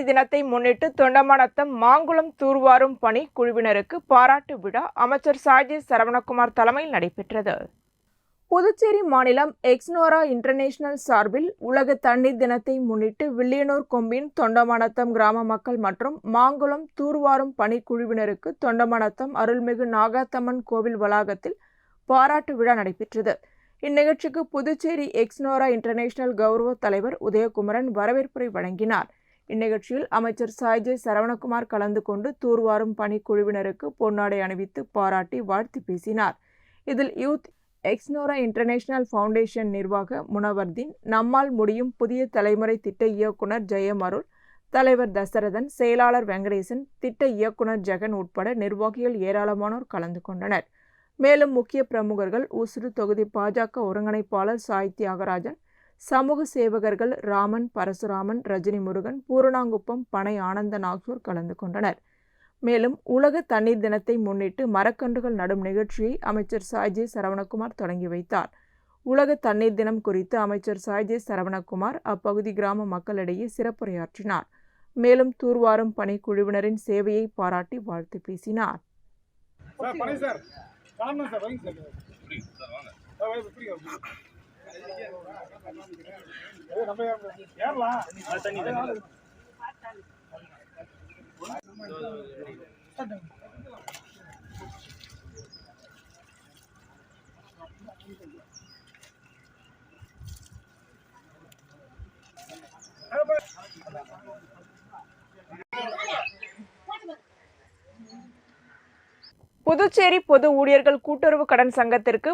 தினத்தை முன்னிட்டு தொண்டமானத்தம் மாங்குளம் தூர்வாரும் பணி குழுவினருக்கு பாராட்டு விழா அமைச்சர் சாஜி சரவணகுமார் தலைமையில் நடைபெற்றது. புதுச்சேரி மாநிலம் எக்ஸ்னோரா இன்டர்நேஷனல் சார்பில் உலக தண்ணீர் தினத்தை முன்னிட்டு வில்லியனூர் கொம்பின் தொண்டமானத்தம் கிராம மக்கள் மற்றும் மாங்குளம் தூர்வாரும் பணி குழுவினருக்கு தொண்டமானத்தம் அருள்மிகு நாகாத்தம்மன் கோவில் வளாகத்தில் பாராட்டு விழா நடைபெற்றது. இந்நிகழ்ச்சிக்கு புதுச்சேரி எக்ஸ்னோரா இன்டர்நேஷனல் கௌரவ தலைவர் உதயகுமரன் வரவேற்புரை வழங்கினார். இந்நிகழ்ச்சியில் அமைச்சர் சாய்ஜய் சரவணகுமார் கலந்து கொண்டு தூர்வாரும் பணி குழுவினருக்கு பொன்னாடை அணிவித்து பாராட்டி வாழ்த்து பேசினார். இதில் யூத் எக்ஸ்னோரா இன்டர்நேஷனல் ஃபவுண்டேஷன் நிர்வாக முனவர்தீன் நம்மால் முடியும் புதிய தலைமுறை திட்ட இயக்குனர் ஜெயமருள் தலைவர் தசரதன் செயலாளர் வெங்கடேசன் திட்ட இயக்குனர் ஜெகன் உட்பட நிர்வாகிகள் ஏராளமானோர் கலந்து கொண்டனர். மேலும் முக்கிய பிரமுகர்கள் ஊசுடு தொகுதி பாஜக ஒருங்கிணைப்பாளர் சாய் தியாகராஜன் சமூக சேவகர்கள் ராமன் பரசுராமன் ரஜினி முருகன் பூரணாங்குப்பம் பனை ஆனந்தன் ஆகியோர் கலந்து கொண்டனர். மேலும் உலக தண்ணீர் தினத்தை முன்னிட்டு மரக்கன்றுகள் நடும் நிகழ்ச்சியை அமைச்சர் சாய்ஜே சரவணகுமார் தொடங்கி வைத்தார். உலக தண்ணீர் தினம் குறித்து அமைச்சர் சாய்ஜே சரவணகுமார் அப்பகுதி கிராம மக்களிடையே சிறப்புரையாற்றினார். மேலும் தூர்வாரும் பணி குழுவினரின் சேவையை பாராட்டி வாழ்த்து பேசினார். Sir sir. புதுச்சேரி பொது ஊழியர்கள் கூட்டுறவு கடன் சங்கத்திற்கு